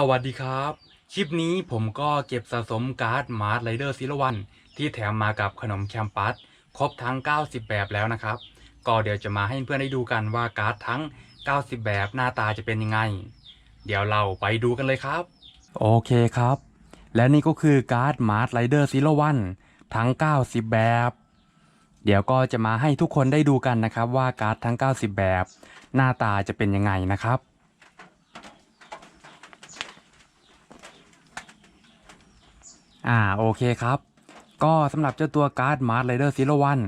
สวัสดีครับ คลิปนี้ผมก็เก็บสะสมการ์ดมาร์ r ไรเดอร์ซิลวันที่แถมมากับขนมแคมปัสครบทั้ง 90 แบบแล้วนะครับ ก็เดี๋ยวจะมาให้เพื่อนได้ดูกันว่าการ์ดทั้ง 90 แบบหน้าตาจะเป็นยังไง เดี๋ยวเราไปดูกันเลยครับ โอเคครับ และนี่ก็คือการ์ดมาร์ r ไรเดอร์ซิลวันทั้ง 90 แบบ เดี๋ยวก็จะมาให้ทุกคนได้ดูกันนะครับว่าการ์ดทั้ง 90 แบบ หน้าตาจะเป็นยังไงนะครับ อ่าโอเคครับ ก็สำหรับเจ้าตัวการ์ดมาร์ r ไรเดอร์ซิลวัน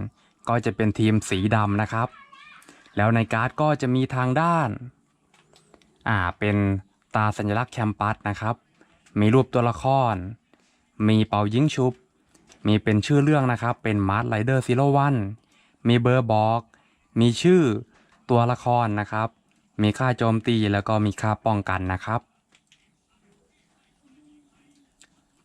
ก็จะเป็นทีมสีดำนะครับ แล้วในการ์ดก็จะมีทางด้าน อ่าเป็นตาสัญลักษณ์แคมปัสนะครับ มีรูปตัวละคร มีเป่ายิงชุบ มีเป็นชื่อเรื่องนะครับ เป็นมาร์ r ไรเดอร์ซิลวันมีเบอร์บอก มีชื่อตัวละครนะครับ มีค่าโจมตีแล้วก็มีค่าป้องกันนะครับ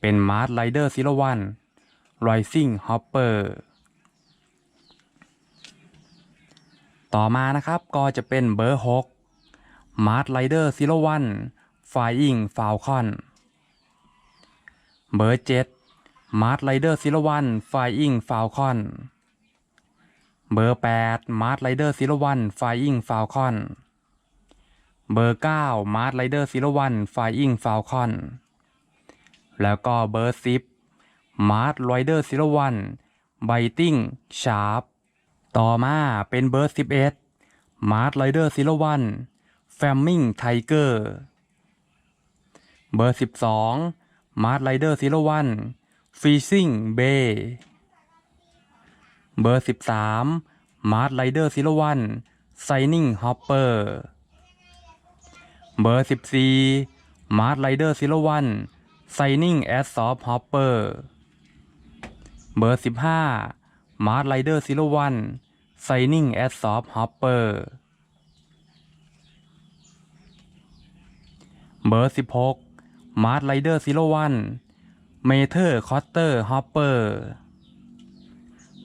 เป็นมาร์ทไรเดอร์ซิลวันรอยซิงฮอปเปอร์ต่อมานะครับก็จะเป็นเบอร์หกมาร์ทไรเดอร์ซิลวันไฟอิงฟาวคอนเบอร์เจ็ดมาร์ทไรเดอร์ซิลวันไฟอิงฟาวคอนเบอร์แปดมาร์ทไรเดอร์ซิลวันไฟอิงฟาวคอนเบอร์เก้ามาร์ทไรเดอร์ซิลวันไฟอิงฟาวคอน แล้วก็เบอร์ซิฟมาร์ทไรเดอร์ซิลวันไบติงชาร์ปต่อมาเป็นเบอร์สิบเอสมาร์ทไรเดอร์ซิลวันแฟมมิงไทเกอร์เบอร์สิบสองมาร์ทไรเดอร์ซิลวันฟีซิงเบย์เบอร์สิบสามมาร์ทไรเดอร์ซิลวันไซนิงฮอปเปอร์เบอร์สิบสี่มาร์ทไรเดอร์ซิลวัน Signing as Soft Hopper เบอร์ 15 Mars Rider Zero One Shining a s Soft Hopper เบอร์ 16 Mars Rider Zero One Meter Cotter Hopper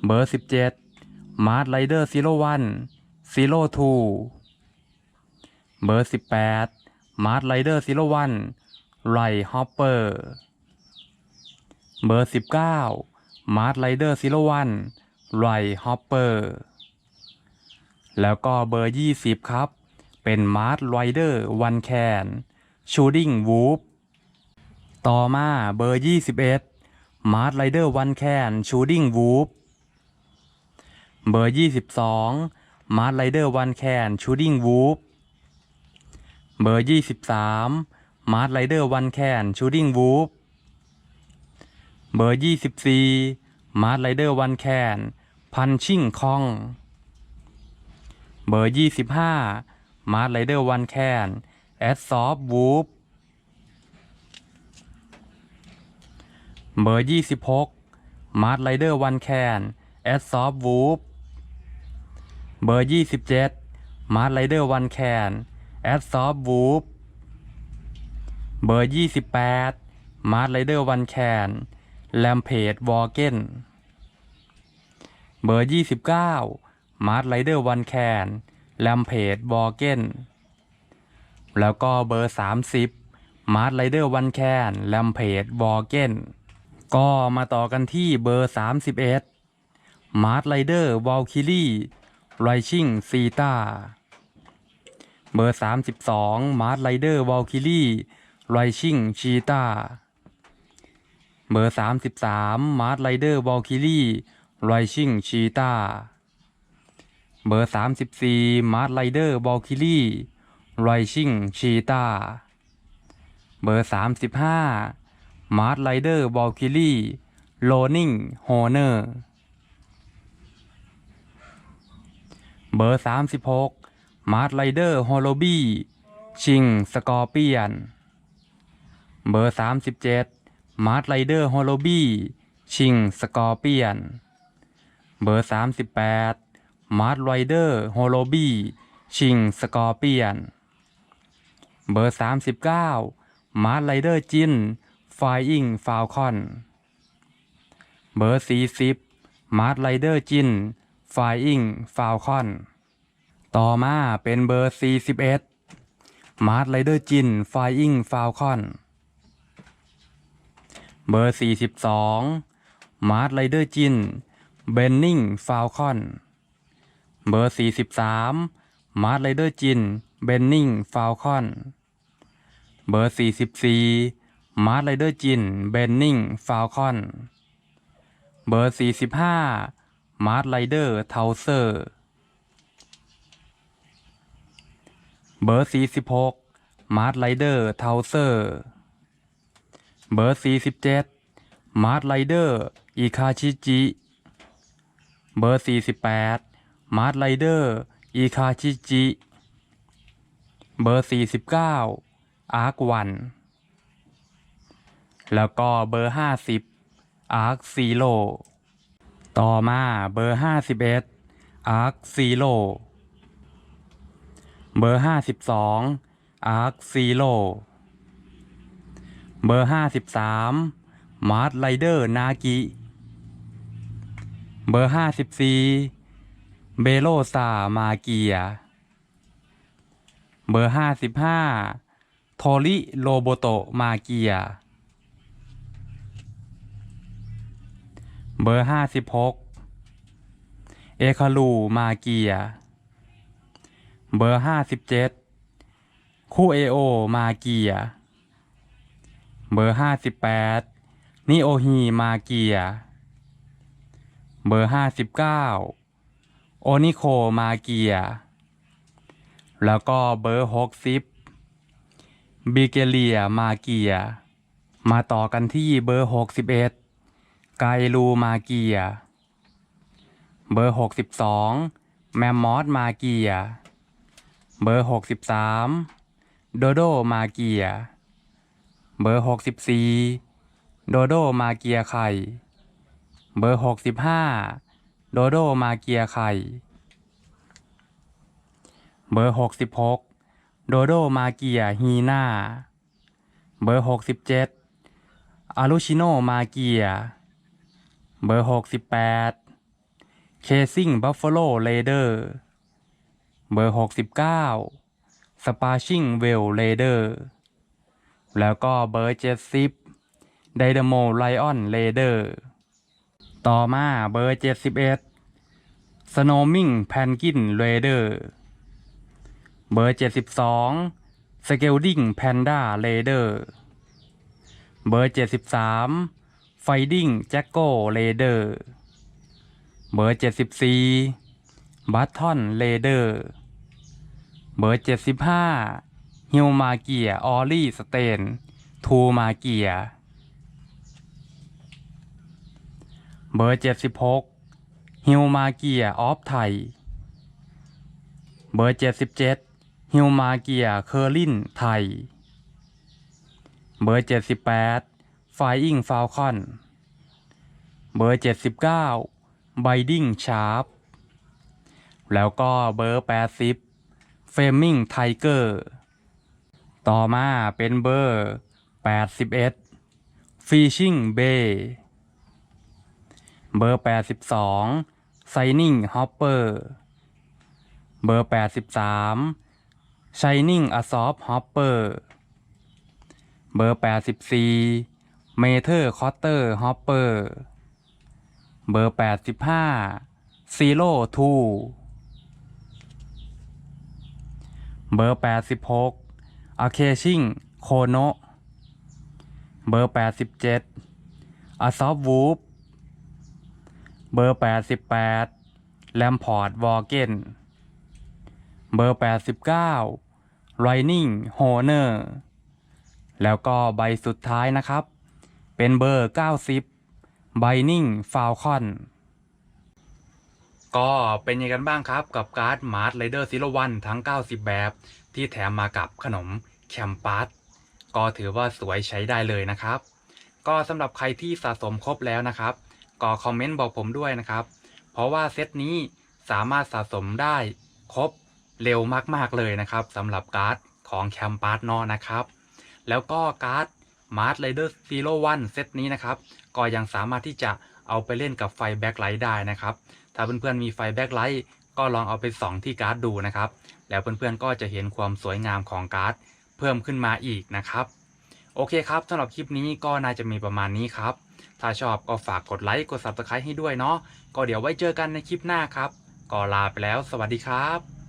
เบอร์ 17 Mars Rider Zero One Zero Two เบอร์ 18 Mars Rider Zero One ไรฮอปเปอร์ เบอร์ 19 มาร์ทไรเดอร์ซิโลวันไรฮอปเปอร์ แล้วก็เบอร์ 20 ครับ เป็นมาร์ทไรเดอร์วันแคนชูดิงวูฟต่อมาเบอร์ 21 มาร์ทไรเดอร์วันแคนชูดิงวูฟเบอร์ 22 มาร์ทไรเดอร์วันแคนชูดิงวูฟเบอร์ 23 มาร์ทไรเดอร์วันแคนชูดิ้งวูฟเบอร์ยี่สิบสี่มาร์ทไรเดอร์วันแคนพันชิ่งคองเบอร์ยี่สิบห้ามาร์ทไรเดอร์วันแคนแอดซอฟวูฟเบอร์ยี่สิบหกมาร์ทไรเดอร์วันแคนแอดซอฟวูฟเบอร์ยี่สิบเจ็ดมาร์ทไรเดอร์วันแคนแอดซอฟวูฟ เบอร์ 28 มาร์ตไรเดอร์วันแคนแลมเพดวอลเกนเบอร์ 29 มาร์ตไรเดอร์วันแคนแลมเพดวอลเกนแล้วก็เบอร์ 30 มาร์ตไรเดอร์วันแคนแลมเพดวอลเกนก็มาต่อกันที่เบอร์ 31 มาร์ตไรเดอร์วอลคิลี่ไรชิงซีตาเบอร์ 32 มาร์ตไรเดอร์วอลคิลี่ ไลชิงชีตาเบอร์สสามิบามมาร์ทไรเดอร์บอลคิลี่ไลชิงชีตาเบอร์สสามิบี่มาร์ทไรเดอร์บอลคิลี่ไลชิงชีตาเบอร์สสามิบห้ามาร์ทไรเดอร์บอลคิลี่โลนิงโฮเนอร์เบอร์สสามิบหกมาร์ทไรเดอร์ฮอลโลบี้ชิงสกอร์เปียน เบอร์สามสิบแปดมาร์ทไรเดอร์ฮอลโลบี้ชิงสกอร์เปียน เบอร์สามสิบเก้ามาร์ทไรเดอร์จินไฟอิงฟาวคอน เบอร์สี่สิบมาร์ทไรเดอร์จินไฟอิงฟาวคอน ต่อมาเป็นเบอร์สี่สิบเอ็ดมาร์ทไรเดอร์จินไฟอิงฟาวคอน เบอร์สี่สิบสองมาร์ทไรเดอร์จิน เบนนิงฟาวคอน เบอร์สี่สิบสามมาร์ทไรเดอร์จิน เบนนิงฟาวคอน เบอร์สี่สิบสี่มาร์ทไรเดอร์จิน เบนนิงฟาวคอน เบอร์สี่สิบห้ามาร์ทไรเดอร์เทาเซอร์ เบอร์สี่สิบหกมาร์ทไรเดอร์เทาเซอร์ เบอร์สี่สิบเจ็ดมาร์ทไรเดอร์อิคาชิจิ เบอร์สี่สิบแปดมาร์ทไรเดอร์อิคาชิจิ เบอร์สี่สิบเก้าอาร์ควันแล้วก็เบอร์ห้าสิบอาร์คซีโร่ต่อมาเบอร์ห้าสิบเอ็ดอาร์คซีโร่เบอร์ห้าสิบสองอาร์คซีโร่ เบอร์ห้าสิบสามมาร์ทไรเดอร์นากิเบอร์ห้าสิบสี่เบโลซามาเกีย เบอร์ห้าสิบห้าโทริโรโบโตมาเกีย เบอร์ห้าสิบหกเอคาลูมาเกีย เบอร์ห้าสิบเจ็ดคู่เอโอมาเกีย เบอร์ห้าสิบแปดนิโอฮีมาเกีย เบอร์ห้าสิบเก้าโอนิโคมาเกีย แล้วก็เบอร์หกสิบบิเกเลียมาเกีย มาต่อกันที่เบอร์หกสิบเอ็ดไกลูมาเกีย เบอร์หกสิบสองแมมมอสมาเกีย เบอร์หกสิบสามโดโดมาเกีย เบอร์หกสิบสี่โดโดมาเกียไข่ เบอร์หกสิบห้าโดโดมาเกียไข่ เบอร์หกสิบหกโดโดมาเกียฮีน่า เบอร์หกสิบเจ็ดอารุชิโนมาเกีย เบอร์หกสิบแปดเคซิงบัฟฟาโลเ a เดอร์ เบอร์หกสิบเก้าสปาชิงเวลเ a เดอร์ แล้วก็เบอร์เจ็ดสิบไดเดโมไลออนเ a เดอร์ต่อมาเบอร์เจ็ดสิบเอ็ดสโนมิงแพนกินเ a เดอร์เบอร์เจ็ดสิบสองสเกลดิ้งแพนด้าเ a เดอร์เบอร์เจ็ดสิบสามไฟดิ้งแจ็คโก้เ a เดอร์เบอร์เจ็ดสิบสี่บัตทอนเ a เดอร์เบอร์เจ็ดสิบห้า ฮิวมาเกีย ออลี่สเตน ทูมาเกีย เบอร์เจ็ดสิบหกฮิวมาเกีย ออฟไทย เบอร์เจ็ดสิบเจ็ดฮิวมาเกีย เคอร์ลิน ไทย เบอร์เจ็ดสิบแปดไฟอิงฟาวคอน เบอร์เจ็ดสิบเก้าไบดิ้งชาร์ปแล้วก็เบอร์แปดสิบเฟมิงไทเกอร์ ต่อมาเป็นเบอร์ 81 Fishing Bay เบอร์ 82 Shining Hopper เบอร์ 83 Shining a s o p Hopper เบอร์ 84 Meter copter Hopper เบอร์ 85 Zero Two เบอร์ 86 อาเคชิงโคโนเบอร์แปดสิบเจ็ดอซอฟวูฟเบอร์แปดสิบแปดแลมพอร์ดวอร์เกนเบอร์แปดสิบเก้าไรนิงโฮเนอร์แล้วก็ใบสุดท้ายนะครับ เป็นเบอร์เก้าสิบไบนิงฟาวคอนก็เป็นยังไงกันบ้างครับกับการ์ดมาร์ทไรเดอร์ซิโรวันทั้ง 90 แบบ ที่แถมมากับขนมแคมปัสก็ถือว่าสวยใช้ได้เลยนะครับ ก็สำหรับใครที่สะสมครบแล้วนะครับ ก็คอมเมนต์บอกผมด้วยนะครับ เพราะว่าเซตนี้สามารถสะสมได้ครบเร็วมากๆเลยนะครับสำหรับการ์ดของแคมปาร์ตนอนะครับ แล้วก็การ์ดมาร์ r ไรเดอร์ซีโร่วันเซตนี้นะครับ ก็ยังสามารถที่จะเอาไปเล่นกับไฟแบ็คไลท์ได้นะครับ ถ้าเพื่อนๆมีไฟแบ็คไลท์ ก็ลองเอาไปส่องที่การ์ดดูนะครับ แล้วเพื่อนๆก็จะเห็นความสวยงามของการ์ดเพิ่มขึ้นมาอีกนะครับ โอเคครับสำหรับคลิปนี้ก็น่าจะมีประมาณนี้ครับ ถ้าชอบก็ฝากกดไลค์กด subscribe ให้ด้วยเนาะก็เดี๋ยวไว้เจอกันในคลิปหน้าครับ ก็ลาไปแล้ว สวัสดีครับ